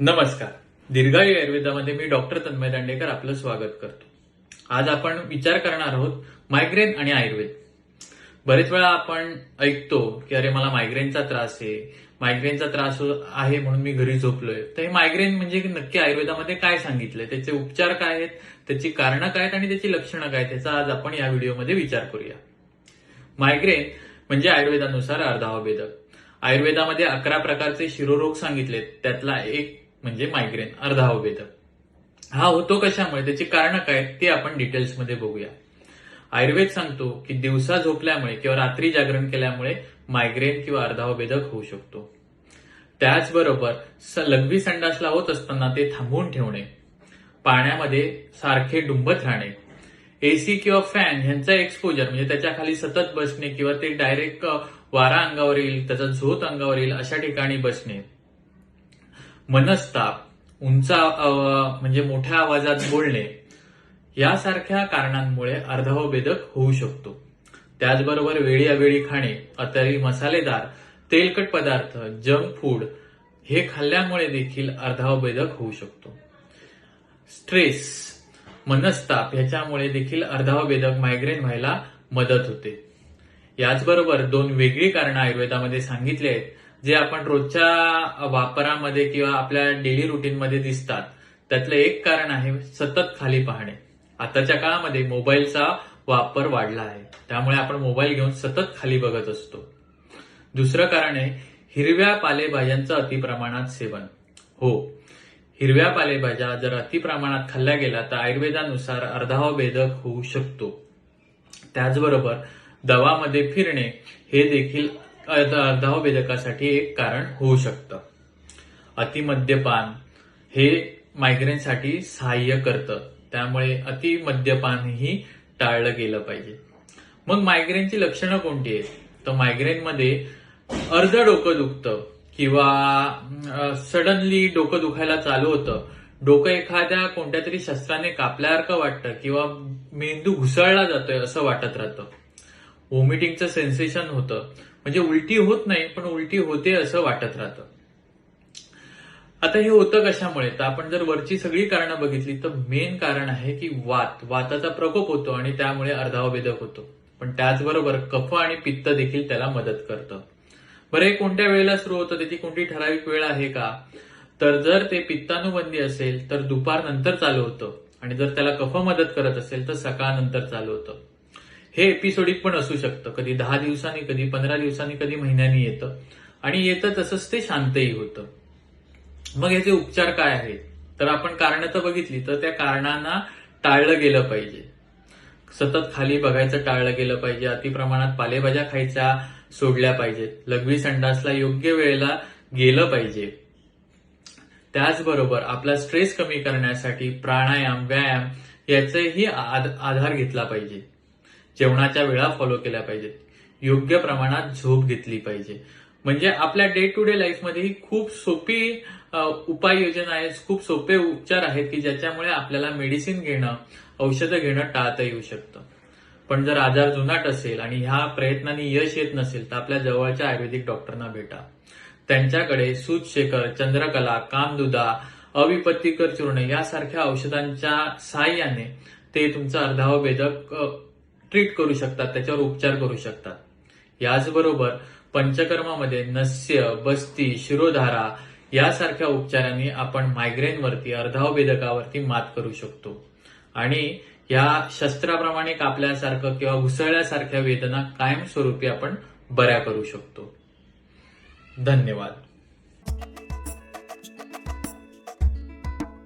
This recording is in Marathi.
नमस्कार. दीर्घायू आयुर्वेदामध्ये मी डॉक्टर तन्मय दांडेकर आपलं स्वागत करतो. आज आपण विचार करणार आहोत मायग्रेन आणि आयुर्वेद. बरेच वेळा आपण ऐकतो की अरे मला मायग्रेनचा त्रास आहे मायग्रेनचा त्रास आहे म्हणून मी घरी झोपलोय. तर हे मायग्रेन म्हणजे नक्की आयुर्वेदामध्ये काय सांगितलंय? त्याचे उपचार काय आहेत? त्याची कारणं काय आहेत आणि त्याची लक्षणं काय त्याचा आज आपण या व्हिडिओमध्ये विचार करूया. मायग्रेन म्हणजे आयुर्वेदानुसार अर्धावभेदक आयुर्वेदामध्ये अकरा प्रकारचे शिरोरोग सांगितलेत. त्यातला एक म्हणजे मायग्रेन अर्धा अर्धावभेदक हा होतो कशामुळे? त्याची कारण काय? आहेत ते आपण डिटेल्समध्ये बघूया. आयुर्वेद सांगतो की दिवसा झोपल्यामुळे किंवा रात्री जागरण केल्यामुळे मायग्रेन किंवा अर्धावभेदक होऊ शकतो. त्याचबरोबर स- लघवी संडासला होत असताना ते थांबवून ठेवणे. पाण्यामध्ये सारखे डुंबत राहणे. एसी किंवा फॅन ह्यांचा एक्सपोजर म्हणजे त्याच्याखाली सतत बसणे किंवा ते डायरेक्ट वारा अंगावर येईल त्याचा झोत अंगावर येईल अशा ठिकाणी बसणे. मनस्ताप उंचा म्हणजे मोठ्या आवाजात बोलणे यासारख्या कारणांमुळे अर्धावभेदक होऊ शकतो. त्याचबरोबर वेळी अवेळी खाणे अतरी मसालेदार तेलकट पदार्थ जंक फूड हे खाल्ल्यामुळे देखील अर्धावभेदक होऊ शकतो. स्ट्रेस मनस्ताप ह्याच्यामुळे देखील अर्धावभेदक मायग्रेन व्हायला मदत होते. याचबरोबर दोन वेगळी कारणं आयुर्वेदामध्ये सांगितली आहेत. जे आपण रोजच्या वापरामध्ये किंवा आपल्या डेली रुटीनमध्ये दिसतात त्यातलं एक कारण आहे सतत खाली पाहणे. आताच्या काळामध्ये मोबाईलचा वापर वाढला आहे. त्यामुळे आपण मोबाईल घेऊन सतत खाली बघत असतो. दुसरं कारण आहे हिरव्या पालेभाज्यांचं अतिप्रमाणात सेवन. हो हिरव्या पालेभाज्या जर अतिप्रमाणात खाल्ल्या गेल्या तर आयुर्वेदानुसार अर्धाव भेदक होऊ शकतो. त्याचबरोबर दवामध्ये फिरणे हे देखील अर्ध- एक कारण होऊ शकतं. अतिमद्यपान हे मायग्रेनसाठी सहाय्य करतं. त्यामुळे अतिमद्यपानही टाळलं गेलं पाहिजे. मग मायग्रेनची लक्षणं कोणती आहेत? तर मायग्रेनमध्ये अर्ध डोकं दुखतं किंवा सडनली डोकं दुखायला चालू होतं. डोकं एखाद्या कोणत्या तरी शस्त्राने कापल्यासारखं वाटतं किंवा मेंदू घुसळला जातोय असं वाटत राहतं. व्हॉमिटिंगचं सेन्सेशन होतं. म्हणजे उलटी होत नाही पण उलटी होते असं वाटत राहतं. आता हे होतं कशामुळे? तर आपण जर वरची सगळी कारणं बघितली तर मेन कारण आहे की वात. वाताचा प्रकोप होतो आणि त्यामुळे अर्धावभेदक होतो. पण त्याचबरोबर कफ आणि पित्त देखील त्याला मदत करतं. बरं हे कोणत्या वेळेला सुरू होतं? त्याची कोणती ठराविक वेळ आहे का? तर जर ते पित्तानुबंधी असेल तर दुपारनंतर चालू होतं. आणि जर त्याला कफ मदत करत असेल तर सकाळनंतर चालू होतं. हे एपिसोडिक पण असू शकतं. कधी दहा दिवसांनी कधी पंधरा दिवसांनी कधी महिन्यांनी येतं. आणि येतं तसंच ते शांतही होतं. मग याचे उपचार काय आहेत? तर आपण कारणं तर बघितली तर त्या कारणांना टाळलं गेलं पाहिजे. सतत खाली बघायचं टाळलं गेलं पाहिजे. अतिप्रमाणात पालेभाज्या खायच्या सोडल्या पाहिजेत. लघवी संडासला योग्य वेळेला गेलं पाहिजे. त्याचबरोबर आपला स्ट्रेस कमी करण्यासाठी प्राणायाम व्यायाम याचाही आधार घेतला पाहिजे. जेवणाच्या वेळा फॉलो केल्या पाहिजेत. योग्य प्रमाणात झोप घेतली पाहिजे. म्हणजे आपल्या डे टू डे लाईफमध्ये ही खूप सोपी उपाययोजना आहेत खूप सोपे उपचार आहेत की ज्याच्यामुळे आपल्याला मेडिसिन घेणं औषधं घेणं टाळता येऊ शकतं. पण जर आजार जुनाट असेल आणि ह्या प्रयत्नांनी यश येत नसेल तर आपल्या जवळच्या आयुर्वेदिक डॉक्टरना भेटा. त्यांच्याकडे सूतशेखर चंद्रकला कामदुदा अविपत्तीकर चूर्ण यासारख्या औषधांच्या सहाय्याने ते तुमचं अर्धाव भेदक ट्रीट करू शकतात त्याच्यावर उपचार करू शकतात. याचबरोबर पंचकर्मामध्ये नस्य बस्ती शिरोधारा यासारख्या उपचारांनी आपण मायग्रेनवरती अर्धावभेदकावरती मात करू शकतो. आणि या शस्त्राप्रमाणे कापल्यासारखं किंवा घुसळल्यासारख्या वेदना कायमस्वरूपी आपण बऱ्या करू शकतो. धन्यवाद.